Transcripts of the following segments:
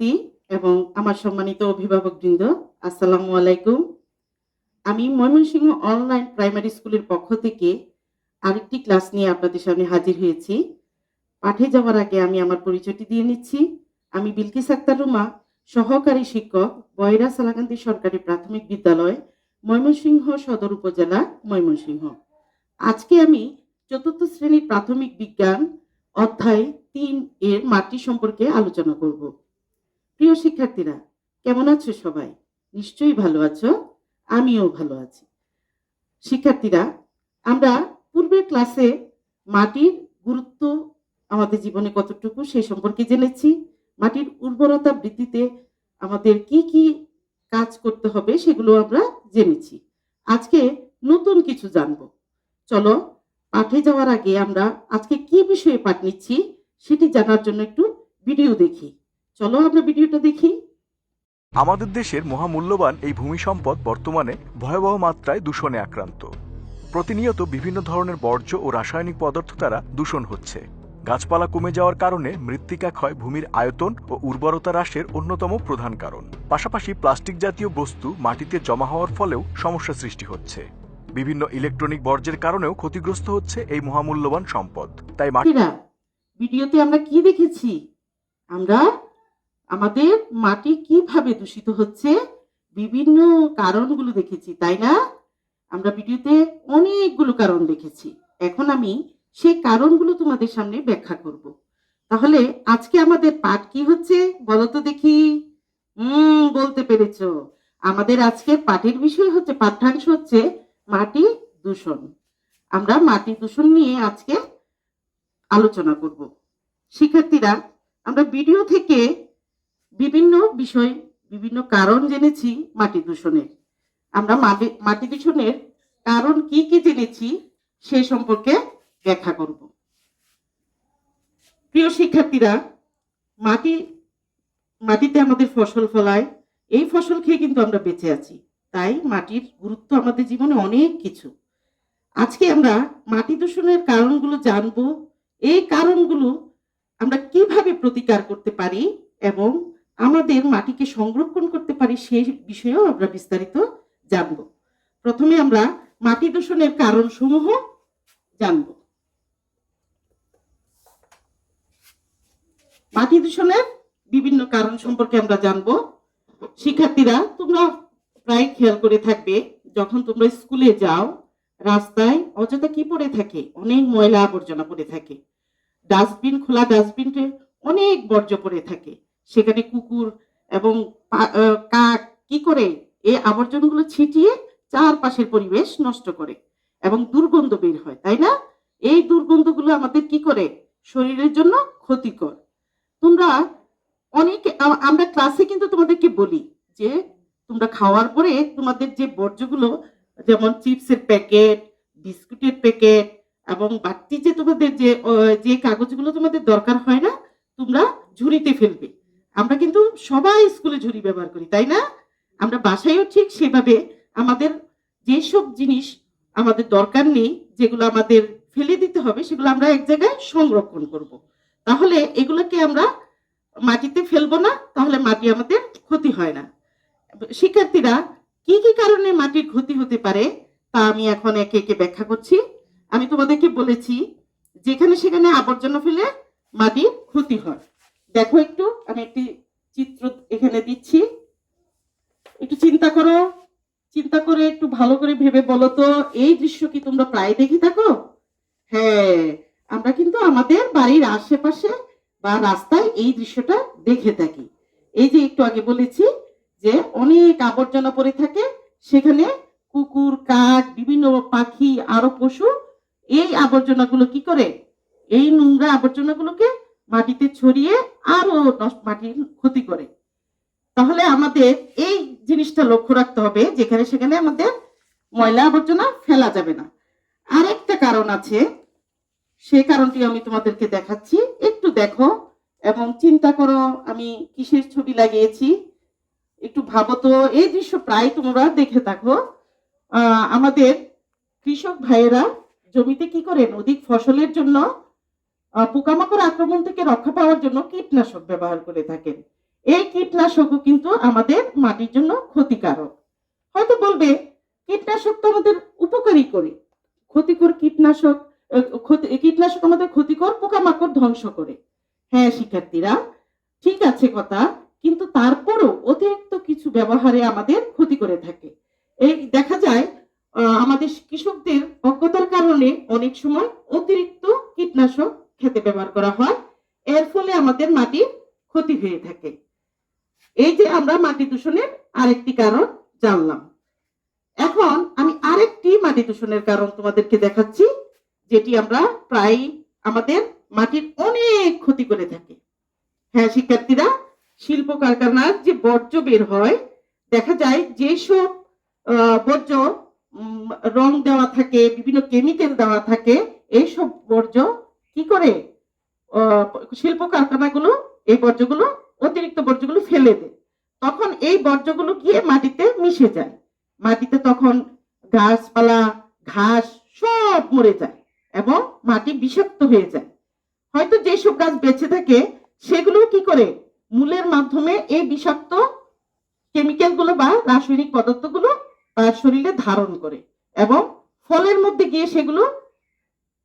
শিক্ষার্থী এবং আমার সম্মানিত অভিভাবকবৃন্দ, আসসালামু আলাইকুম। আমি ময়মনসিংহ অনলাইন প্রাইমারি স্কুলের পক্ষ থেকে আরেকটি ক্লাস নিয়ে আপনাদের সামনে হাজির হয়েছি। পাঠে যাওয়ার আগে আমি আমার পরিচয়টি দিয়ে নিচ্ছি। আমি বিলকিস আক্তার রুমা, সহকারী শিক্ষক, বয়রা সালাকান্দি সরকারি প্রাথমিক বিদ্যালয়, ময়মনসিংহ সদর উপজেলা, ময়মনসিংহ। আজকে আমি চতুর্থ শ্রেণির প্রাথমিক বিজ্ঞান অধ্যায় তিন এর মাটি সম্পর্কে আলোচনা করব। প্রিয় শিক্ষার্থীরা, কেমন আছো সবাই? নিশ্চয়ই ভালো আছো, আমিও ভালো আছি। শিক্ষার্থীরা, আমরা পূর্বের ক্লাসে মাটির গুরুত্ব আমাদের জীবনে কতটুকু সেই সম্পর্কে জেনেছি। মাটির উর্বরতা বৃদ্ধিতে আমাদের কি কি কাজ করতে হবে সেগুলো আমরা জেনেছি। আজকে নতুন কিছু জানব। চলো, পাঠে যাওয়ার আগে আমরা আজকে কি বিষয়ে পাঠ নিচ্ছি সেটি জানার জন্য একটু ভিডিও দেখি। চলো আমরা ভিডিওটা দেখি। আমাদের দেশের মহামূল্যবান এই ভূমি সম্পদ বর্তমানে ভয়াবহ মাত্রায় দূষণে আক্রান্ত। প্রতিনিয়ত বিভিন্ন ধরনের বর্জ্য ও রাসায়নিক পদার্থ দ্বারা দূষণ হচ্ছে। গাছপালা কমে যাওয়ার কারণে মৃত্তিকা ক্ষয় ভূমির আয়তন ও উর্বরতা হ্রাসের অন্যতম প্রধান কারণ। পাশাপাশি প্লাস্টিক জাতীয় বস্তু মাটিতে জমা হওয়ার ফলেও সমস্যা সৃষ্টি হচ্ছে। বিভিন্ন ইলেকট্রনিক বর্জ্যের কারণেও ক্ষতিগ্রস্ত হচ্ছে এই মহামূল্যবান সম্পদ। তাই মাটি ভিডিওতে আমরা কি দেখেছি? আমরা আমাদের মাটি কীভাবে দূষিত হচ্ছে বিভিন্ন কারণগুলো দেখেছি, তাই না? আমরা ভিডিওতে অনেকগুলো কারণ দেখেছি। এখন আমি সেই কারণগুলো তোমাদের সামনে ব্যাখ্যা করব। তাহলে আজকে আমাদের পাঠ কি হচ্ছে বলো তো দেখি। হুম, বলতে পেরেছ। আমাদের আজকের পাঠের বিষয় হচ্ছে, পাঠ্যাংশ হচ্ছে মাটি দূষণ। আমরা মাটি দূষণ নিয়ে আজকে আলোচনা করব। শিক্ষার্থীরা, আমরা ভিডিও থেকে বিভিন্ন বিষয়, বিভিন্ন কারণ জেনেছি মাটি দূষণের। আমরা মাটি- দূষণের কারণ কি কি জেনেছি সে সম্পর্কে ব্যাখ্যা করব। প্রিয় শিক্ষার্থীরা, মাটি, মাটিতে আমাদের ফসল ফলায়, এই ফসল খেয়ে কিন্তু আমরা বেঁচে আছি। তাই মাটির গুরুত্ব আমাদের জীবনে অনেক কিছু। আজকে আমরা মাটি দূষণের কারণগুলো জানব, এই কারণগুলো আমরা কীভাবে প্রতিকার করতে পারি এবং আমাদের মাটিকে সংরক্ষণ করতে পারি সেই বিষয়েও আমরা বিস্তারিত জানব। প্রথমে আমরা মাটি দূষণের কারণ সমূহ জানব। মাটি দূষণের বিভিন্ন কারণ সম্পর্কে আমরা জানব। শিক্ষার্থীরা, তোমরা প্রায় খেয়াল করে থাকবে, যখন তোমরা স্কুলে যাও, রাস্তায় অযথা কি পড়ে থাকে? অনেক ময়লা আবর্জনা পড়ে থাকে। ডাস্টবিন, খোলা ডাস্টবিনে অনেক বর্জ্য পড়ে থাকে। সেখানে কুকুর এবং কাক কি করে এই আবর্জনাগুলো ছিটিয়ে চারপাশের পরিবেশ নষ্ট করে এবং দুর্গন্ধ বের হয়, তাই না? এই দুর্গন্ধগুলো আমাদের কি করে? শরীরের জন্য ক্ষতিকর। তোমরা অনেক আমরা ক্লাসে কিন্তু তোমাদেরকে বলি যে তোমরা খাওয়ার পরে তোমাদের যে বর্জ্যগুলো, যেমন চিপসের প্যাকেট, বিস্কুটের প্যাকেট এবং বাড়তি যে তোমাদের যে যে কাগজগুলো তোমাদের দরকার হয় না, তোমরা ঝুড়িতে ফেলবে। আমরা কিন্তু সবাই স্কুলে ঝুড়ি ব্যবহার করি, তাই না? আমরা বাসায়ও ঠিক সেভাবে আমাদের যেসব জিনিস আমাদের দরকার নেই, যেগুলো আমাদের ফেলে দিতে হবে, সেগুলো আমরা এক জায়গায় সংরক্ষণ করব। তাহলে এগুলোকে আমরা মাটিতে ফেলব না, তাহলে মাটি আমাদের ক্ষতি হয় না। শিক্ষার্থীরা কি কি কারণে মাটির ক্ষতি হতে পারে, তা আমি এখন একে একে ব্যাখ্যা করছি। আমি তোমাদেরকে বলেছি, যেখানে সেখানে আবর্জনা ফেলে মাটির ক্ষতি হয়। দেখো একটু, আমি একটি চিত্র এখানে দিচ্ছি। একটু চিন্তা করো, চিন্তা করে একটু ভালো করে ভেবে বলো তো, এই দৃশ্য কি তোমরা প্রায় দেখে থাকো? হ্যাঁ আমরা কিন্তু আমাদের বাড়ির আশেপাশে বা রাস্তায় এই দৃশ্যটা দেখে থাকি। এই যে একটু আগে বলেছি যে অনেক আবর্জনা পড়ে থাকে, সেখানে কুকুর, কাক, বিভিন্ন পাখি, আরও পশু, এই আবর্জনাগুলো কি করে? এই নোংরা আবর্জনাগুলোকে মাটিতে ছড়িয়ে আরও মাটির ক্ষতি করে। তাহলে আমাদের এই জিনিসটা লক্ষ্য রাখতে হবে, যেখানে সেখানে আমাদের ময়লা আবর্জনা ফেলা যাবে না। আরেকটা কারণ আছে সেই কারণটি আমি তোমাদেরকে দেখাচ্ছি। একটু দেখো এবং চিন্তা করো, আমি কিসের ছবি লাগিয়েছি? একটু ভাবো তো, এই দৃশ্য প্রায় তোমরা দেখে থাকো। আমাদের কৃষক ভাইয়েরা জমিতে কি করেন অধিক ফসলের জন্য পোকামাকড় আক্রমণ থেকে রক্ষা পাওয়ার জন্য কীটনাশক ব্যবহার করে থাকেন। এই কীটনাশকও কিন্তু আমাদের মাটির জন্য ক্ষতিকারক। হয়তো বলবে, কীটনাশক তো আমাদের উপকারী করে। ক্ষতিকর কীটনাশক কীটনাশক আমাদের ক্ষতিকর পোকামাকড় ধ্বংস করে। হ্যাঁ শিক্ষার্থীরা, ঠিক আছে কথা, কিন্তু তারপরও অতিরিক্ত কিছু ব্যবহারে আমাদের ক্ষতি করে থাকে। এই দেখা যায় আমাদের কৃষকদের অজ্ঞতার কারণে অনেক সময় অতিরিক্ত কীটনাশক খেতে ব্যবহার করা হয়, এর ফলে আমাদের মাটির ক্ষতি হয়ে থাকে। এই যে আমরা মাটি দূষণের আরেকটি কারণ জানলাম। এখন আমি আরেকটি মাটি দূষণের কারণ তোমাদেরকে দেখাচ্ছি, যেটি আমরা প্রায় আমাদের মাটির অনেক ক্ষতি করে থাকি। হ্যাঁ শিক্ষার্থীরা, শিল্প কারখানার যে বর্জ্য বের হয়, দেখা যায় যেসব বর্জ্য রং দেওয়া থাকে, বিভিন্ন কেমিক্যাল দেওয়া থাকে, এইসব বর্জ্য কি করে? শিল্প কারখানাগুলো এই বর্জ্যগুলো, অতিরিক্ত বর্জ্যগুলো ফেলে দেয়। তখন এই বর্জ্যগুলো গিয়ে মাটিতে মিশে যায়। মাটিতে তখন গাছপালা, ঘাস সব মরে যায় এবং মাটি বিষাক্ত হয়ে যায়। হয়তো যেসব গাছ বেঁচে থাকে সেগুলো কি করে? মূলের মাধ্যমে এই বিষাক্ত কেমিক্যালগুলো বা রাসায়নিক পদার্থগুলো তার শরীরে ধারণ করে এবং ফলের মধ্যে গিয়ে সেগুলো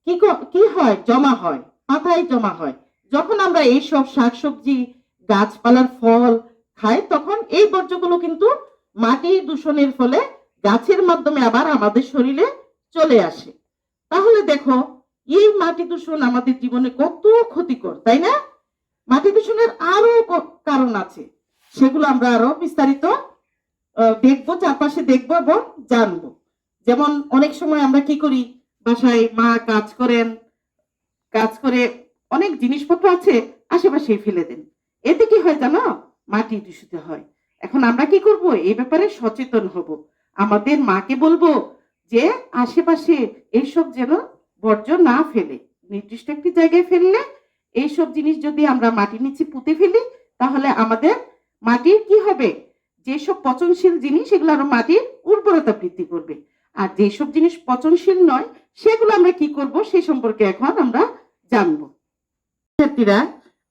কি ক- হয়? জমা হয়। পাতায় জমা হয়। যখন আমরা এইসব শাকসবজি, গাছপালার ফল খাই, তখন এই বর্জ্যগুলো কিন্তু মাটি দূষণের ফলে গাছের মাধ্যমে আবার আমাদের শরীরে চলে আসে। তাহলে দেখো, এই মাটি দূষণ আমাদের জীবনে কত ক্ষতিকর, তাই না? মাটি দূষণের আরও কারণ আছে। সেগুলো আমরা আরও বিস্তারিত দেখব, চারপাশে দেখব এবং জানব। যেমন অনেক সময় আমরা কি করি বাসায় মা কাজ করেন, কাজ করে অনেক জিনিসপত্র আছে, আশেপাশে ফেলে দেন। এতে কি হয় জানো? মাটি দূষিত হয়। এখন আমরা কি করব? এই ব্যাপারে সচেতন হব। আমাদের মাকে বলব যে আশেপাশে এইসব যেন বর্জ্য না ফেলে। নির্দিষ্ট একটি জায়গায় ফেললে এইসব জিনিস যদি আমরা মাটির নিচে পুঁতে ফেলি, তাহলে আমাদের মাটির কি হবে? যেসব পচনশীল জিনিস, এগুলো আরও মাটির উর্বরতা বৃদ্ধি করবে। আর যেসব জিনিস পচনশীল নয়, সেগুলো আমরা কি করব? সেই সম্পর্কে এখন আমরা জানব। শিক্ষার্থীরা,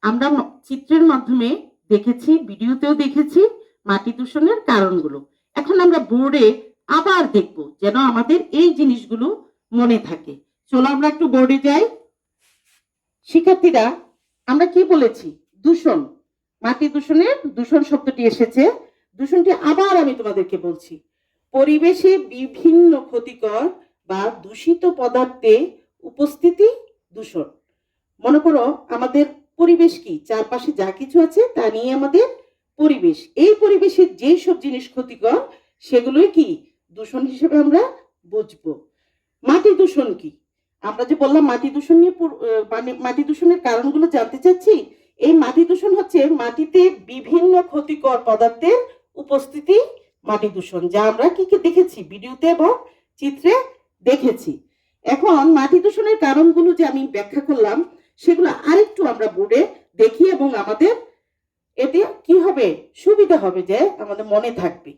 আমরা চিত্রের মাধ্যমে দেখেছি, ভিডিওতেও দেখেছি মাটি দূষণের কারণগুলো। এখন আমরা বোর্ডে আবার দেখব যেন আমাদের এই জিনিসগুলো মনে থাকে। চলো আমরা একটু বোর্ডে যাই। শিক্ষার্থীরা, আমরা কি বলেছি? দূষণ। মাটি দূষণের দূষণ শব্দটি এসেছে। দূষণটি আবার আমি তোমাদেরকে বলছি। পরিবেশে বিভিন্ন ক্ষতিকর বা দূষিত পদার্থে উপস্থিতি দূষণ। মনে করো আমাদের পরিবেশ কি? চারপাশে যা কিছু আছে তা নিয়ে আমাদের পরিবেশ। এই পরিবেশের যে সব জিনিস ক্ষতিকর, সেগুলোই কি? দূষণ হিসেবে আমরা বুঝব। মাটি দূষণ কি? আমরা যে বললাম মাটি দূষণ নিয়ে মানে মাটি দূষণের কারণগুলো জানতে চাচ্ছি, এই মাটি দূষণ হচ্ছে মাটিতে বিভিন্ন ক্ষতিকর পদার্থের উপস্থিতি মাটি দূষণ, যা আমরা কি কি দেখেছি? ভিডিওতে এবং চিত্রে দেখেছি। এখন মাটি দূষণের কারণগুলো যে আমি ব্যাখ্যা করলাম, সেগুলো আরেকটু আমরা বোর্ডে দেখি এবং আমাদের এতে কি হবে? সুবিধা হবে যে আমাদের মনে থাকবে।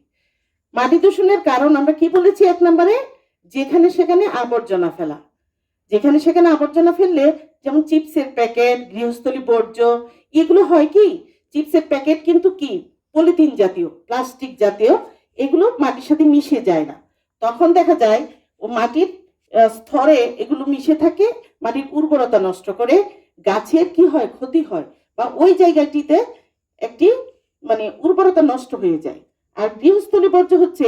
মাটি দূষণের কারণ আমরা কি বলেছি এক নম্বরে? যেখানে সেখানে আবর্জনা ফেলা। যেখানে সেখানে আবর্জনা ফেললে যেমন চিপসের প্যাকেট, গৃহস্থলী বর্জ্য, এগুলো হয় কি? চিপসের প্যাকেট কিন্তু কি? পলিথিন জাতীয়, প্লাস্টিক জাতীয় এগুলো মাটির সাথে মিশে যায় না। তখন দেখা যায় ও মাটির স্তরে এগুলো মিশে থাকে, মাটির উর্বরতা নষ্ট করে গাছের কি হয়, ক্ষতি হয় বা ওই জায়গাটিতে একটি মানে উর্বরতা নষ্ট হয়ে যায়। আর গৃহস্থলী বর্জ্য হচ্ছে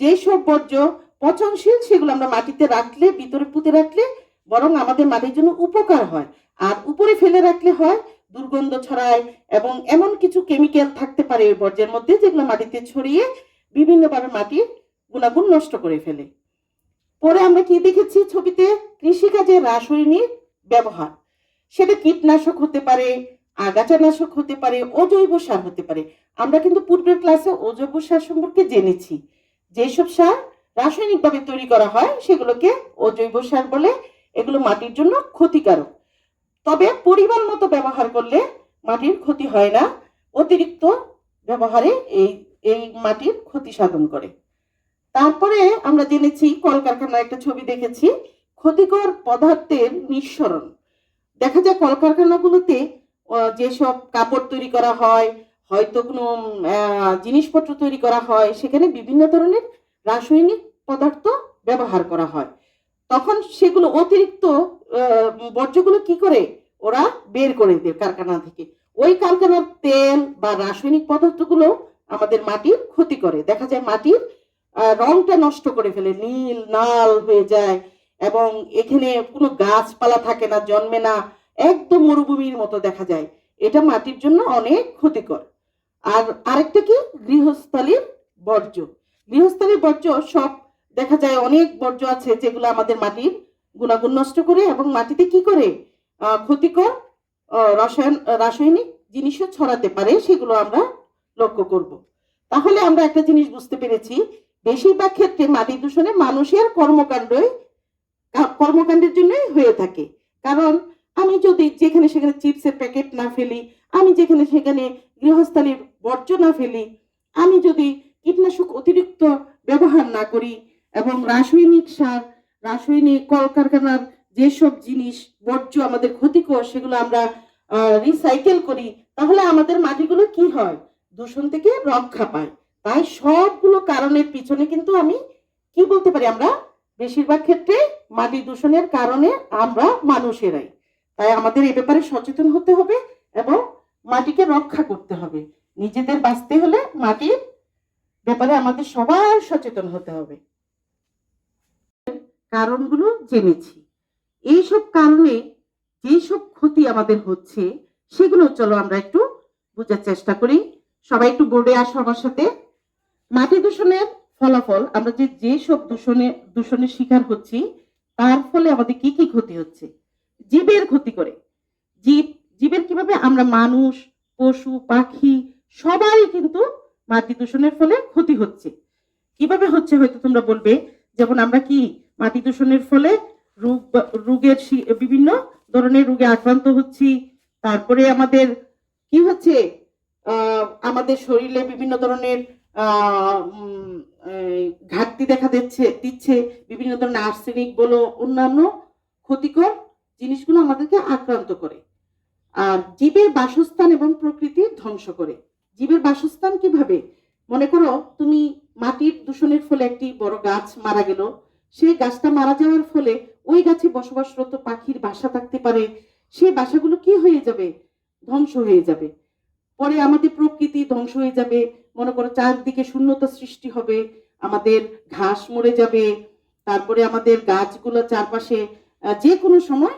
যে সব বর্জ্য পচনশীল, সেগুলো আমরা মাটিতে রাখলে, ভিতরে পুঁতে রাখলে বরং আমাদের মাটির জন্য উপকার হয়। আর উপরে ফেলে রাখলে হয়, দুর্গন্ধ ছড়ায় এবং এমন কিছু কেমিক্যাল থাকতে পারে বর্জ্যের মধ্যে যেগুলো মাটিতে ছড়িয়ে বিভিন্নভাবে মাটির গুণাগুণ নষ্ট করে ফেলে। পরে আমরা কি দেখেছি ছবিতে? কৃষিকাজে রাসায়নিক ব্যবহার। সেটা কীটনাশক হতে পারে, আগাছানাশক হতে পারে, অজৈব সার হতে পারে। আমরা কিন্তু পূর্বের ক্লাসে অজৈব সার সম্পর্কে জেনেছি। যেসব সার রাসায়নিকভাবে তৈরি করা হয়, সেগুলোকে অজৈব সার বলে। এগুলো মাটির জন্য ক্ষতিকারক। তবে পরিমাণ মতো ব্যবহার করলে মাটির ক্ষতি হয় না। অতিরিক্ত ব্যবহারে এই এই মাটির ক্ষতি সাধন করে। তারপরে আমরা জেনেছি, কলকারখানার একটা ছবি দেখেছি, ক্ষতিকর পদার্থের নিঃসরণ। দেখা যায় কলকারখানাগুলোতে যেসব কাপড় তৈরি করা হয়, হয়তো কোনো জিনিসপত্র তৈরি করা হয়, সেখানে বিভিন্ন ধরনের রাসায়নিক পদার্থ ব্যবহার করা হয়। তখন সেগুলো অতিরিক্ত বর্জ্যগুলো কি করে? ওরা বের করে দেয় কারখানা থেকে। ওই কারখানার তেল বা রাসায়নিক পদার্থগুলো আমাদের মাটির ক্ষতি করে। দেখা যায় মাটির রংটা নষ্ট করে ফেলে, নীল লাল হয়ে যায় এবং এখানে কোনো গাছপালা থাকে না, জন্মে না, একদম মরুভূমির মতো দেখা যায়। এটা মাটির জন্য অনেক ক্ষতিকর। আর আরেকটা কি? গৃহস্থালীর বর্জ্য। গৃহস্থালীর বর্জ্য সব দেখা যায় অনেক বর্জ্য আছে যেগুলো আমাদের মাটির গুণাগুণ নষ্ট করে এবং মাটিতে কি করে? ক্ষতিকর রসায়ন, রাসায়নিক জিনিসও ছড়াতে পারে, সেগুলো আমরা লক্ষ্য করব। তাহলে আমরা একটা জিনিস বুঝতে পেরেছি, বেশিরভাগ ক্ষেত্রে মাটি দূষণে মানুষের কর্মকাণ্ডই, কর্মকাণ্ডের জন্যই হয়ে থাকে। কারণ আমি যদি যেখানে সেখানে চিপসের প্যাকেট না ফেলি, আমি যেখানে সেখানে গৃহস্থালীর বর্জ্য না ফেলি, আমি যদি কীটনাশক অতিরিক্ত ব্যবহার না করি এবং রাসায়নিক সার, রাসায়নিক কলকারখানার যেসব জিনিস, বর্জ্য আমাদের ক্ষতিকর, সেগুলো আমরা রিসাইকেল করি, তাহলে আমাদের মাটিগুলো কি হয়? দূষণ থেকে রক্ষা পায়। তাই সবগুলো কারণের পিছনে কিন্তু আমি কি বলতে পারি আমরা? বেশিরভাগ ক্ষেত্রে মাটি দূষণের কারণে আমরা মানুষেরাই। তাই আমাদের এ ব্যাপারে সচেতন হতে হবে এবং মাটিকে রক্ষা করতে হবে। নিজেদের বাঁচতে হলে মাটির ব্যাপারে আমাদের সবার সচেতন হতে হবে। কারণগুলো জেনেছি। এইসব কারণে যেসব ক্ষতি আমাদের হচ্ছে, সেগুলো চলো আমরা একটু বোঝার চেষ্টা করি। সবাই একটু বোর্ডে আসো আমার সাথে। মাটি দূষণের ফলাফল, আমরা যে যেসব দূষণে, দূষণের শিকার হচ্ছি, তার ফলে আমাদের কি কি ক্ষতি হচ্ছে? জীবের ক্ষতি করে। জীব, জীবের কীভাবে আমরা মানুষ, পশু, পাখি, সবাই কিন্তু মাটি দূষণের ফলে ক্ষতি হচ্ছে। কীভাবে হচ্ছে হয়তো তোমরা বলবে, যেমন আমরা কি মাটি দূষণের ফলে রোগ রোগের বিভিন্ন ধরনের রোগে আক্রান্ত হচ্ছি, তারপরে আমাদের কি হচ্ছে? আমাদের শরীরে বিভিন্ন ধরনের ঘাটতি দেখা দিচ্ছে দিচ্ছে, বিভিন্ন ধরনের আর্সেনিক বলো, অন্যান্য ক্ষতিকর জিনিসগুলো আমাদেরকে আক্রান্ত করে। আর জীবের বাসস্থান এবং প্রকৃতি ধ্বংস করে। জীবের বাসস্থান কীভাবে? মনে করো, তুমি মাটির দূষণের ফলে একটি বড় গাছ মারা গেল। সেই গাছটা মারা যাওয়ার ফলে ওই গাছে বসবাসরত পাখির বাসা থাকতে পারে। সেই বাসাগুলো কি হয়ে যাবে? ধ্বংস হয়ে যাবে। পরে আমাদের প্রকৃতি ধ্বংস হয়ে যাবে। মনে করো চারদিকে শূন্যতা সৃষ্টি হবে, আমাদের ঘাস মরে যাবে, তারপরে আমাদের গাছগুলো চারপাশে যে কোনো সময়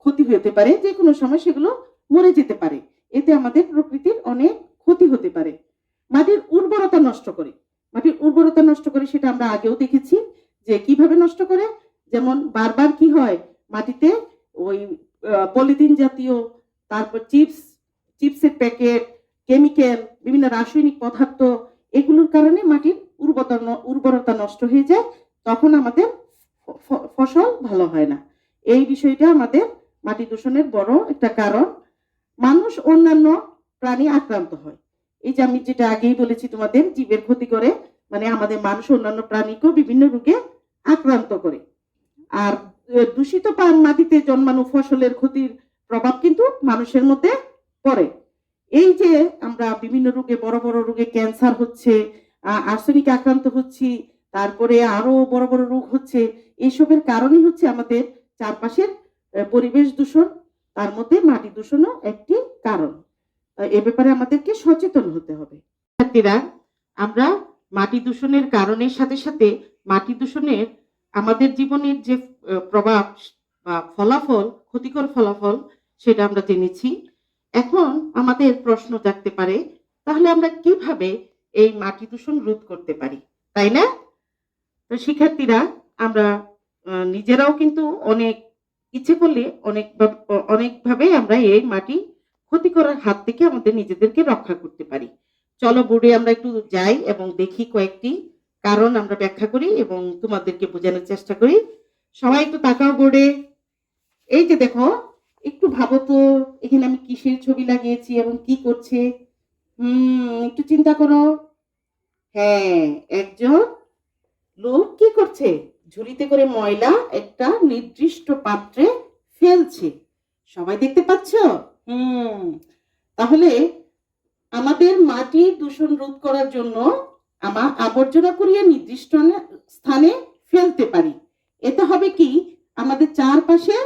ক্ষতি হতে পারে যে কোনো সময় সেগুলো মরে যেতে পারে। এতে আমাদের প্রকৃতির অনেক ক্ষতি হতে পারে। মাটির উর্বরতা নষ্ট করে। মাটির উর্বরতা নষ্ট করে সেটা আমরা আগেও দেখেছি, যে কীভাবে নষ্ট করে? যেমন বারবার কি হয়? মাটিতে ওই পলিথিন জাতীয়, তারপর চিপস চিপসের প্যাকেট, কেমিক্যাল, বিভিন্ন রাসায়নিক পদার্থ, এগুলোর কারণে মাটির উর্বরতা উর্বরতা নষ্ট হয়ে যায়, তখন আমাদের ফসল ভালো হয় না। এই বিষয়টা আমাদের মাটি দূষণের বড় একটা কারণ। মানুষ অন্যান্য প্রাণী আক্রান্ত হয়। এই যে আমি যেটা আগেই বলেছি তোমাদের, জীবের ক্ষতি করে মানে আমাদের মানুষ অন্যান্য প্রাণীকেও বিভিন্ন রোগে আক্রান্ত করে। আর দূষিত পা- মাটিতে জন্মানো ফসলের ক্ষতির প্রভাব কিন্তু মানুষের মধ্যে পড়ে এই যে আমরা বিভিন্ন রোগে, বড় বড় রোগে ক্যান্সার হচ্ছে আর্সেনিক আক্রান্ত হচ্ছি, তারপরে আরও বড় বড় রোগ হচ্ছে এইসবের কারণই হচ্ছে আমাদের চারপাশের পরিবেশ দূষণ, তার মধ্যে মাটি দূষণও একটি কারণ। এ ব্যাপারে আমাদেরকে সচেতন হতে হবে। শিক্ষার্থীরা, আমরা মাটি দূষণের কারণের সাথে সাথে মাটি দূষণের আমাদের জীবনের যে প্রভাব বা ফলাফল, ক্ষতিকর ফলাফল, সেটা আমরা জেনেছি। এখন আমাদের প্রশ্ন জাগতে পারে, তাহলে আমরা কীভাবে এই মাটি দূষণ রোধ করতে পারি, তাই না? তো শিক্ষার্থীরা, আমরা নিজেরাও কিন্তু অনেক ইচ্ছে করলে অনেক অনেকভাবে আমরা এই মাটি ক্ষতি করার হাত থেকে আমাদের নিজেদেরকে রক্ষা করতে পারি। চলো বোর্ডে আমরা একটু যাই এবং দেখি কয়েকটি কারণ আমরা ব্যাখ্যা করি এবং তোমাদেরকে বোঝানোর চেষ্টা করি। সবাই একটু তাকাও বোর্ডে। এই যে দেখো একটু ভাবো তো, এখানে আমি কিসের ছবি লাগিয়েছি এবং কি করছে? হুম, একটু চিন্তা করো। হ্যাঁ একজন লোক কি করছে? ঝুড়িতে করে ময়লা একটা নির্দিষ্ট পাত্রে ফেলছে। সবাই দেখতে পাচ্ছ? হুম, তাহলে আমাদের মাটি দূষণ রোধ করার জন্য আমরা আবর্জনা করিয়ে নির্দিষ্ট স্থানে ফেলতে পারি। এতে হবে কি? আমাদের চারপাশে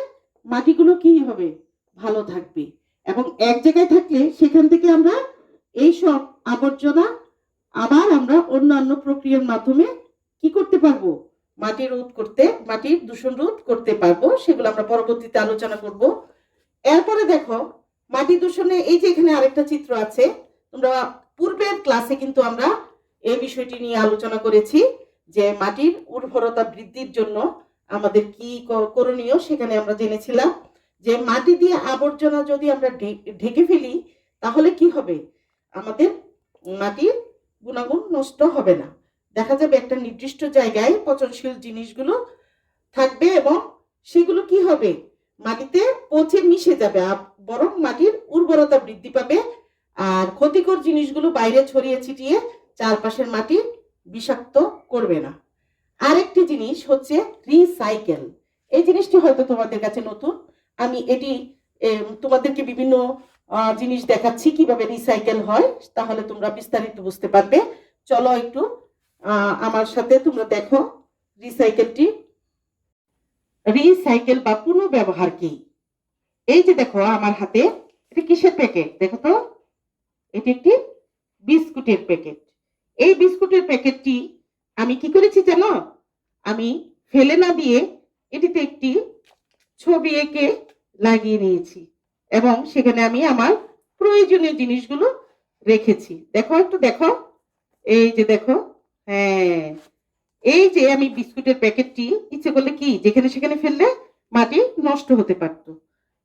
মাটিগুলো কি হবে? ভালো থাকবে। এবং এক জায়গায় থাকলে সেখান থেকে আমরা এই সব আবর্জনা আবার আমরা অন্যান্য প্রক্রিয়ার মাধ্যমে কি করতে পারব? মাটি রোধ করতে, মাটির দূষণ রোধ করতে পারব, সেগুলো আমরা পরবর্তীতে আলোচনা করব। এরপরে দেখো, মাটি দূষণে এই যে এখানে আরেকটা চিত্র আছে, তোমরা পূর্বের ক্লাসে কিন্তু আমরা এই বিষয়টি নিয়ে আলোচনা করেছি যে মাটির উর্বরতা বৃদ্ধির জন্য আমাদের কি করণীয় সেখানে আমরা জেনেছিলাম যে মাটি দিয়ে আবর্জনা যদি আমরা ঢেকে ফেলি, তাহলে কি হবে? আমাদের মাটির গুণাগুণ নষ্ট হবে না। দেখা যাবে একটা নির্দিষ্ট জায়গায় পচনশীল জিনিসগুলো থাকবে এবং সেগুলো কি হবে? মাটিতে পচে মিশে যাবে বরং মাটির উর্বরতা বৃদ্ধি পাবে আর ক্ষতিকর জিনিসগুলো বাইরে ছড়িয়ে ছিটিয়ে চারপাশের মাটি বিষাক্ত করবে না। আরেকটি জিনিস হচ্ছে রিসাইকেল এই জিনিসটি হয়তো তোমাদের কাছে নতুন। আমি এটি তোমাদেরকে বিভিন্ন জিনিস দেখাচ্ছি কীভাবে রিসাইকেল হয়, তাহলে তোমরা বিস্তারিত বুঝতে পারবে। চলো একটু আমার সাথে তোমরা দেখো রিসাইকেলটি রিসাইকেল বা পুনর্ব্যবহার কি? এই যে দেখো আমার হাতে, এটা কিসের প্যাকেট দেখো তো, এটি একটি বিস্কুটের প্যাকেট এই বিস্কুটের প্যাকেটটি আমি কি করেছি জানো? আমি ফেলে না দিয়ে এটিতে একটি ছবি এঁকে লাগিয়ে নিয়েছি এবং সেখানে আমি আমার প্রয়োজনীয় জিনিসগুলো রেখেছি। দেখো একটু দেখো। এই যে দেখো হ্যাঁ। এই যে আমি বিস্কুটের প্যাকেটটি, ইচ্ছে করলে কি, যেখানে সেখানে ফেললে মাটি নষ্ট হতে পারতো,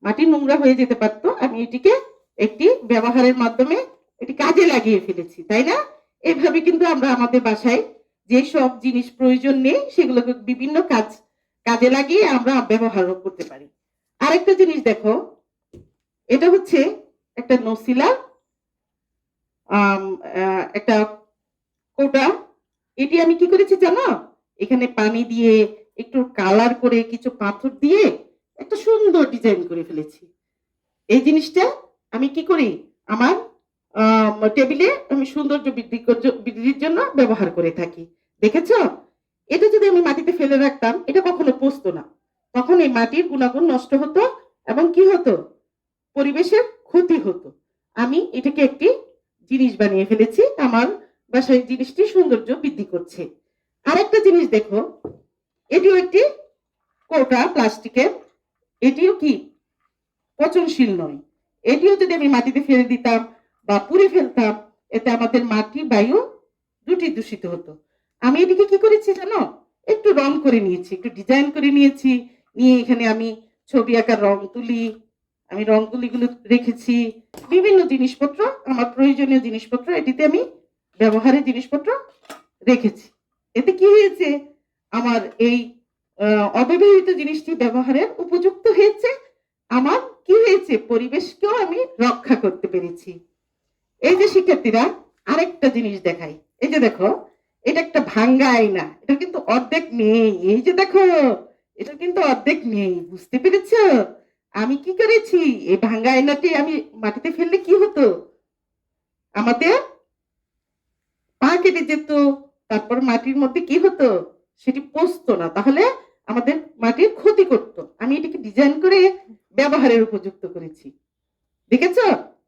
মাটি নোংরা হয়ে যেতে পারতো, আমি এটিকে একটি ব্যবহারের মাধ্যমে এটি কাজে লাগিয়ে ফেলেছি, তাই না? এভাবে কিন্তু আমরা আমাদের বাসায় যেসব জিনিস প্রয়োজন নেই সেগুলোকে বিভিন্ন কাজ কাজে লাগিয়ে আমরা ব্যবহারও করতে পারি। আরেকটা জিনিস দেখো এটা হচ্ছে একটা নসিলা একটা কোটা। এটি আমি কি করেছি জানো? এখানে পানি দিয়ে একটু কালার করে কিছু পাথর দিয়ে একটা সুন্দর ডিজাইন করে ফেলেছি। এই জিনিসটা আমি কি করি? আমার আম, টেবিলে আমি সৌন্দর্য বৃদ্ধি বৃদ্ধির জন্য ব্যবহার করে থাকি। দেখেছ? এটা যদি আমি মাটিতে ফেলে রাখতাম, এটা কখনো পচতো না। তখন এই মাটির গুণাগুণ নষ্ট হতো এবং কি হতো? পরিবেশের ক্ষতি হতো। আমি এটাকে একটি জিনিস বানিয়ে ফেলেছি, আমার বাসায় জিনিসটি সৌন্দর্য বৃদ্ধি করছে। আরেকটা জিনিস দেখো, এটিও একটি কোটা প্লাস্টিকের। এটিও কি? পচনশীল নয়। এটিও যদি আমি মাটিতে ফেলে দিতাম বা পুড়ে ফেলতাম, এতে আমাদের মাটি, বায়ু দুটি দূষিত হতো। আমি এটিকে কি করেছি জানো? একটু রং করে নিয়েছি, একটু ডিজাইন করে নিয়েছি। নিয়ে এখানে আমি ছবি আঁকার রং তুলি, আমি রং তুলিগুলো রেখেছি। বিভিন্ন জিনিসপত্র, আমার প্রয়োজনীয় জিনিসপত্র এটিতে আমি ব্যবহারের জিনিসপত্র রেখেছি। এতে কি হয়েছে? আমার এই অব্যবহৃত জিনিসটি ব্যবহারের উপযুক্ত হয়েছে। আমার কি হয়েছে? পরিবেশকেও আমি রক্ষা করতে পেরেছি। এই যে শিক্ষার্থীরা, আরেকটা জিনিস দেখাই। এই যে দেখো এটা একটা ভাঙ্গা আয়না এটা কিন্তু অর্ধেক নেই। এই যে দেখো এটা কিন্তু অর্ধেক নেই, বুঝতে পেরেছ? আমি কি করেছি? এই ভাঙ্গা আয়নাটি আমি মাটিতে ফেললে কি হতো? আমাদের পা কেটে যেত, তারপর মাটির মধ্যে কি হতো? সেটি পচতো না, তাহলে আমাদের মাটির ক্ষতি করত। আমি এটাকে ডিজাইন করে ব্যবহারের উপযুক্ত করেছি। দেখেছ?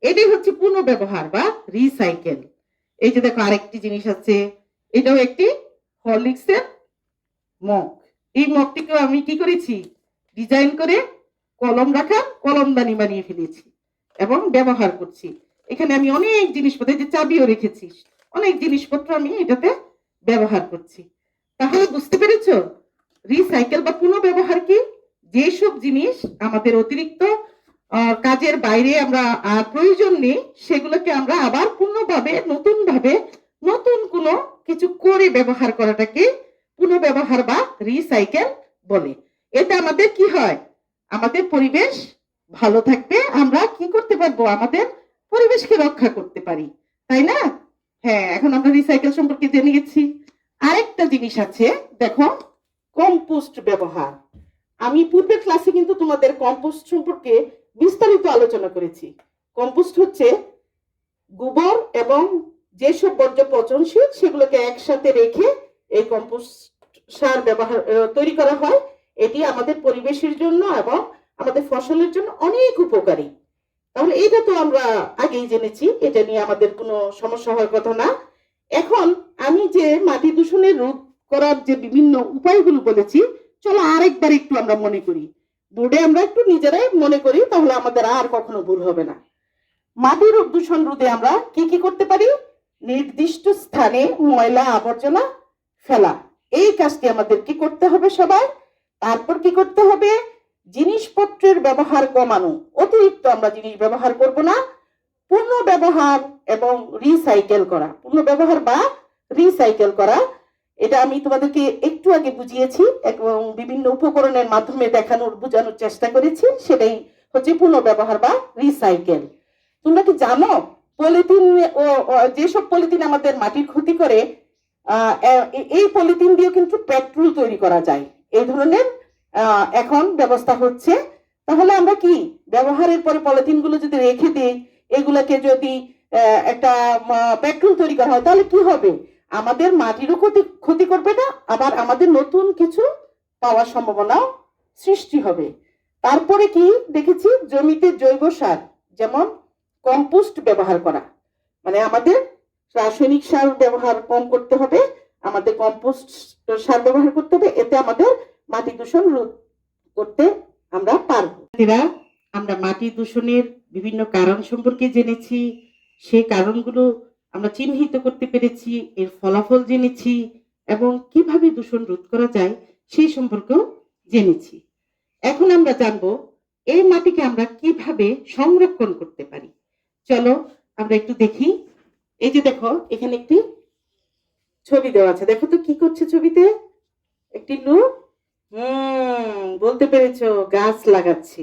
এটাই হচ্ছে পুনঃব্যবহার বা রিসাইকেল এই যে দেখো, আরেকটি জিনিস আছে এটাও একটি হরলিক্সের মগ এই মগটিকেও আমি কি করেছি? ডিজাইন করে কলম রাখা কলমদানি বানিয়ে ফেলেছি এবং ব্যবহার করছি। এখানে আমি অনেক জিনিসপত্র যে চাবিও রেখেছি, অনেক জিনিসপত্র আমি এটাতে ব্যবহার করছি। তাহলে বুঝতে পেরেছ? রিসাইকেল বা পুনঃব্যবহার কি? যেসব জিনিস আমাদের অতিরিক্ত কাজের বাইরে আমরা, আর প্রয়োজন নেই, সেগুলোকে আমরা আবার পূর্ণভাবে, নতুনভাবে, নতুন কোনো কিছু করে ব্যবহার করাটাকে পুনঃব্যবহার বা রিসাইকেল বলে। এতে আমাদের কি হয়? আমাদের পরিবেশ ভালো থাকবে, আমরা কি করতে পারব? আমাদের পরিবেশকে রক্ষা করতে পারি, তাই না? হ্যাঁ এখন আমরা রিসাইকেল সম্পর্কে জেনে গেছি। আরেকটা জিনিস আছে, দেখো কম্পোস্ট ব্যবহার। আমি পূর্বের ক্লাসে কিন্তু তোমাদের কম্পোস্ট সম্পর্কে বিস্তারিত আলোচনা করেছি। কম্পোস্ট হচ্ছে গোবর এবং যেসব বর্জ্য পচনশীল, সেগুলোকে একসাথে রেখে এই কম্পোস্ট সার ব্যবহার তৈরি করা হয়। এটি আমাদের পরিবেশের জন্য এবং আমাদের ফসলের জন্য অনেক উপকারী। তাহলে এটা তো আমরা আগেই জেনেছি, এটা নিয়ে আমাদের কোনো সমস্যা হওয়ার কথা না। এখন আমি যে মাটি দূষণের রোধ করার যে বিভিন্ন উপায়গুলো বলেছি, চলো আরেকবার একটু আমরা মনে করি। বোর্ডে আমরা একটু নিজেরাই মনে করি, তাহলে আমাদের আর কখনো ভুল হবে না। মাটির দূষণ রোধে আমরা কি কি করতে পারি? নির্দিষ্ট স্থানে ময়লা আবর্জনা ফেলা। এই কাজটি আমাদের কি করতে হবে সবাই? তারপর কি করতে হবে? জিনিসপত্রের ব্যবহার কমানো। অতিরিক্ত আমরা জিনিস ব্যবহার করব না। পূর্ণ ব্যবহার এবং রিসাইকেল করা। পূর্ণ ব্যবহার বা রিসাইকেল করা। এটা আমি তোমাদেরকে একটু আগে বুঝিয়েছি এবং বিভিন্ন উপকরণের মাধ্যমে দেখানোর, বোঝানোর চেষ্টা করেছি। সেটাই হচ্ছে পূর্ণ ব্যবহার বা রিসাইকেল তোমরা কি জানো পলিথিন ও যেসব পলিথিন আমাদের মাটির ক্ষতি করে এই পলিথিন দিয়েও কিন্তু পেট্রোল তৈরি করা যায়। এই ধরনের এখন ব্যবস্থা হচ্ছে। তাহলে আমরা কি, ব্যবহারের পরে পলিথিনগুলো যদি রেখে দিই, এগুলোকে যদি একটা পেট্রোল তৈরি করা হয়, তাহলে কি হবে? আমাদের মাটিরও ক্ষতি ক্ষতি করবে না, আবার আমাদের নতুন কিছু পাওয়ার সম্ভাবনাও সৃষ্টি হবে। তারপরে কি দেখেছি? জমিতে জৈব সার, যেমন কম্পোস্ট ব্যবহার করা। মানে আমাদের রাসায়নিক সার ব্যবহার কম করতে হবে, আমাদের কম্পোস্ট সার ব্যবহার করতে হবে, এতে আমাদের মাটি দূষণ রোধ করতে আমরা পারব। আমরা মাটি দূষণের বিভিন্ন কারণ সম্পর্কে জেনেছি, সেই কারণগুলো আমরা চিহ্নিত করতে পেরেছি, এর ফলাফল জেনেছি এবং কীভাবে দূষণ রোধ করা যায় সেই সম্পর্কেও জেনেছি। এখন আমরা জানব, এই মাটিকে আমরা কীভাবে সংরক্ষণ করতে পারি? চলো, আমরা একটু দেখি। এই যে দেখো, এখানে একটি ছবি দেওয়া আছে। দেখো তো কি করছে ছবিতে? একটি লোক? হুম, বলতে পেরেছ, গাছ লাগাচ্ছে।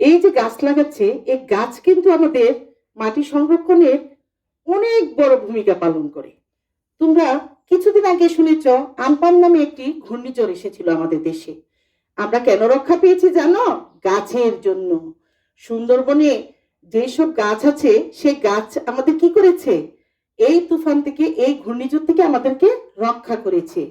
এই যে গাছ লাগাচ্ছে এই গাছ কিন্তু আমাদের মাটি সংরক্ষণের অনেক বড় ভূমিকা পালন করে। তোমরা কিছুদিন আগে শুনেছ, আমপান নামে একটি ঘূর্ণিঝড় এসেছিল আমাদের দেশে। আমরা কেন রক্ষা পেয়েছি জানো? গাছের জন্য। সুন্দরবনে যেসব গাছ আছে, সেই গাছ আমাদের কি করেছে? এই তুফান থেকে, এই ঘূর্ণিঝড় থেকে আমাদেরকে রক্ষা করেছে।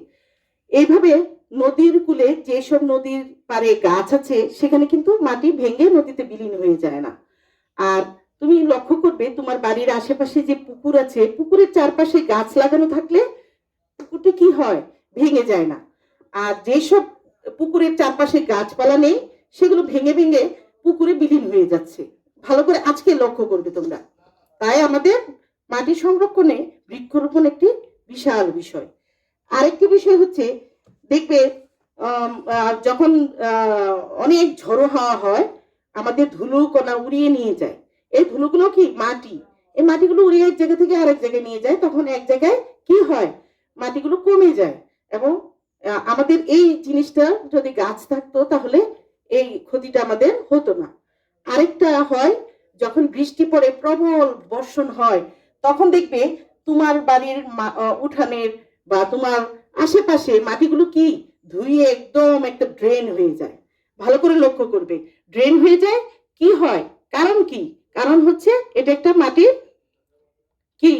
এইভাবে নদীর কূলে যেসব নদীর পারে গাছ আছে, সেখানে কিন্তু মাটি ভেঙে নদীতে বিলীন হয়ে যায় না। আর তুমি লক্ষ্য করবে, তোমার বাড়ির আশেপাশে যে পুকুর আছে, পুকুরের চারপাশে গাছ লাগানো থাকলে পুকুরটি কি হয়? ভেঙে যায় না। আর যেসব পুকুরের চারপাশে গাছপালা নেই, সেগুলো ভেঙে ভেঙে পুকুরে বিলীন হয়ে যাচ্ছে। ভালো করে আজকে লক্ষ্য করবে তোমরা। তাই আমাদের মাটি সংরক্ষণে বৃক্ষরোপণ একটি বিশাল বিষয়। আরেকটি বিষয় হচ্ছে, দেখবে যখন অনেক ঝড়ো হাওয়া হয়, আমাদের ধুলো কণা উড়িয়ে নিয়ে যায়। এই ধুলোগুলো কি? মাটি। এই মাটিগুলো উড়িয়ে এক জায়গা থেকে আরেক জায়গায় নিয়ে যায়, তখন এক জায়গায় কি হয়? মাটিগুলো কমে যায় এবং আমাদের এই জিনিসটা যদি গাছ থাকতো, তাহলে এই ক্ষতিটা আমাদের হতো না। আরেকটা হয়, যখন বৃষ্টি পড়ে প্রবল বর্ষণ হয়, তখন দেখবে তোমার বাড়ির উঠানের বা তোমার আশেপাশে মাটিগুলো কি? ধুয়ে একদম একটা ড্রেন হয়ে যায়। ভালো করে লক্ষ্য করবে। ড্রেন হয়ে যায়, কি হয়? কারণ কি? কারণ হচ্ছে এটা একটা মাটির কি?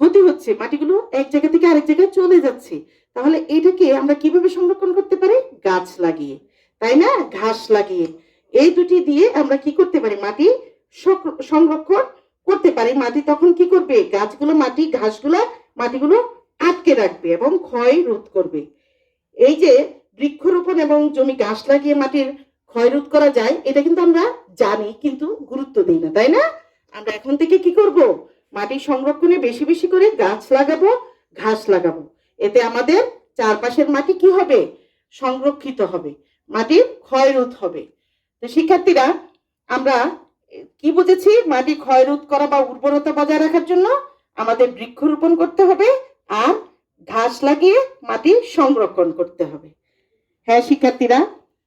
ক্ষতি হচ্ছে। মাটিগুলো এক জায়গা থেকে আরেক জায়গায় চলে যাচ্ছে। তাহলে এটাকে আমরা কীভাবে সংরক্ষণ করতে পারি? গাছ লাগিয়ে। তাই না? ঘাস লাগিয়ে। এই দুটি দিয়ে আমরা কি করতে পারি? মাটি সংরক্ষণ করতে পারি। মাটি তখন কি করবে? গাছগুলো, মাটি, ঘাসগুলো, মাটিগুলো আটকে রাখবে এবং ক্ষয় রোধ করবে। এই যে বৃক্ষরোপণ এবং জমি গাছ লাগিয়ে মাটির ক্ষয় রোধ করা যায়, এটা কিন্তু আমরা জানি কিন্তু গুরুত্ব দিই না, তাই না? আমরা এখন থেকে কি করব? মাটি সংরক্ষণে বেশি বেশি করে গাছ লাগাবো, ঘাস লাগাবো। এতে আমাদের চারপাশের মাটি কি হবে? সংরক্ষিত হবে। মাটির ক্ষয় রোধ হবে। তো শিক্ষার্থীরা, আমরা কি বুঝেছি? মাটি ক্ষয় রোধ করা বা উর্বরতা বজায় রাখার জন্য আমাদের বৃক্ষরোপণ করতে হবে আর ঘাস লাগিয়ে মাটি সংরক্ষণ করতে হবে। হ্যাঁ শিক্ষার্থীরা,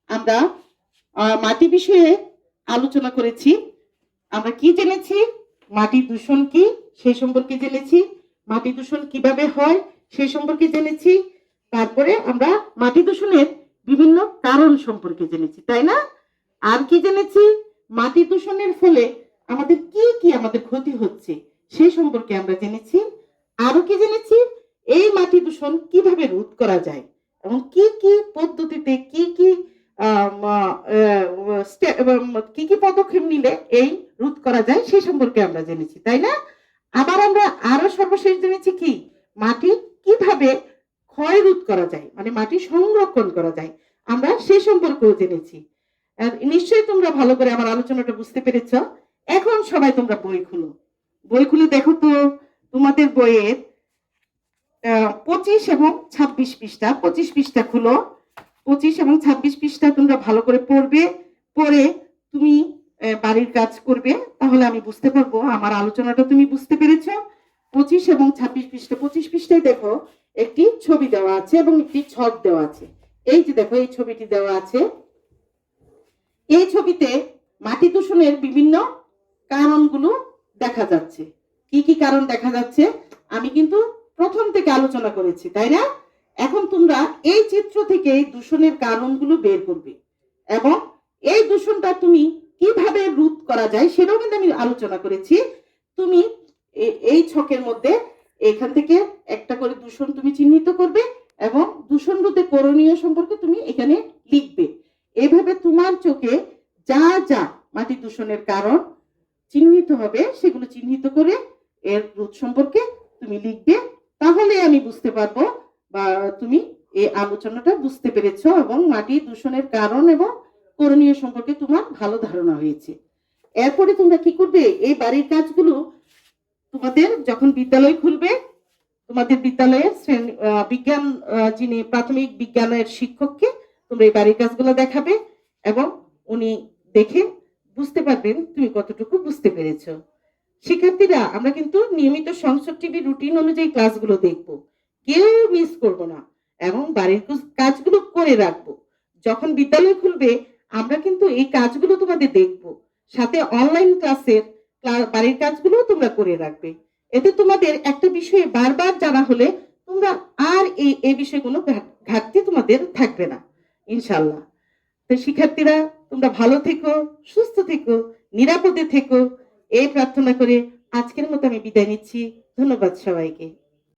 আমরা মাটি বিষয়ে আলোচনা করেছি। আমরা কি জেনেছি? মাটি দূষণ কি? সেই সম্পর্কে জেনেছি। মাটি দূষণ কীভাবে হয়? সেই সম্পর্কে জেনেছি। তারপরে আমরা মাটি দূষণের বিভিন্ন কারণ সম্পর্কে জেনেছি, তাই না? আর কি জেনেছি? মাটি দূষণের ফলে আমাদের কি কি আমাদের ক্ষতি হচ্ছে সেই সম্পর্কে আমরা জেনেছি। আরও কি জেনেছি? এই মাটি দূষণ কীভাবে রোধ করা যায় এবং কি কি পদ্ধতিতে কি কি কি কি পদক্ষেপ নিলে এই রোধ করা যায় সেই সম্পর্কে আমরা জেনেছি, তাই না? আবার আমরা আরও সর্বশেষ জেনেছি কি? মাটি কীভাবে ক্ষয় রোধ করা যায় মানে মাটি সংরক্ষণ করা যায়, আমরা সে সম্পর্কেও জেনেছি। নিশ্চয়ই তোমরা ভালো করে আমার আলোচনাটা বুঝতে পেরেছ। এখন সবাই তোমরা বই খুলো। বই খুলে দেখো তো, তোমাদের বইয়ের পঁচিশ এবং ছাব্বিশ পৃষ্ঠা। পঁচিশ পৃষ্ঠা খুলো। পঁচিশ এবং ছাব্বিশ পৃষ্ঠা তোমরা ভালো করে পড়বে। পড়ে তুমি বাড়ির কাজ করবে। তাহলে আমি বুঝতে পারব, আমার আলোচনাটা তুমি বুঝতে পেরেছ। পঁচিশ এবং ছাব্বিশ পৃষ্ঠা। পঁচিশ পৃষ্ঠায় দেখো, একটি ছবি দেওয়া আছে এবং একটি ছক দেওয়া আছে। এই যে দেখো, এই ছবিটি দেওয়া আছে। এই ছবিতে মাটি দূষণের বিভিন্ন কারণগুলো দেখা যাচ্ছে। কি কি কারণ দেখা যাচ্ছে? আমি কিন্তু প্রথম থেকে আলোচনা করেছি, তাই না? এখন তোমরা এই চিত্র থেকে দূষণের কারণগুলো বের করবে এবং এই দূষণটা তুমি কীভাবে রোধ করা যায় সেটাও কিন্তু আমি আলোচনা করেছি। তুমি এই ছকের মধ্যে এখান থেকে একটা করে দূষণ তুমি চিহ্নিত করবে এবং দূষণ রোধে করণীয় সম্পর্কে তুমি এখানে লিখবে। এভাবে তোমার চোখে যা যা মাটি দূষণের কারণ চিহ্নিত হবে, সেগুলো চিহ্নিত করে এর রোধ সম্পর্কে তুমি লিখবে, তাহলে আমি বুঝতে পারব বা তুমি এই আলোচনাটা বুঝতে পেরেছ এবং মাটি দূষণের কারণ এবং করণীয় সম্পর্কে তোমার ভালো ধারণা হয়েছে। এরপরে তোমরা কি করবে? এই বাড়ির কাজগুলো তোমাদের যখন বিদ্যালয় খুলবে, তোমাদের বিদ্যালয়ের বিজ্ঞান যিনি প্রাথমিক বিজ্ঞানের শিক্ষককে তোমরা এই বাড়ির কাজগুলো দেখাবে এবং উনি দেখে বুঝতে পারবেন তুমি কতটুকু বুঝতে পেরেছ। শিক্ষার্থীরা, আমরা কিন্তু নিয়মিত সংসদ টিভি রুটিন অনুযায়ী ক্লাসগুলো দেখব। কেউ মিস করব না এবং বাড়ির কাজগুলো করে রাখব। যখন বিদ্যালয় খুলবে, আমরা কিন্তু এই কাজগুলো তোমাদের দেখব। সাথে অনলাইন ক্লাসের বাড়ির কাজগুলো তোমরা করে রাখবে। এতে তোমাদের একটা বিষয়ে বারবার জানা হলে তোমরা আর এই বিষয়গুলো ঘা- ঘাটতি তোমাদের থাকবে না। ইনশাল্লাহ তো শিক্ষার্থীরা, তোমরা ভালো থেকো, সুস্থ থেকো, নিরাপদে থেকো। এই প্রার্থনা করে আজকের মতো আমি বিদায় নিচ্ছি। ধন্যবাদ সবাইকে।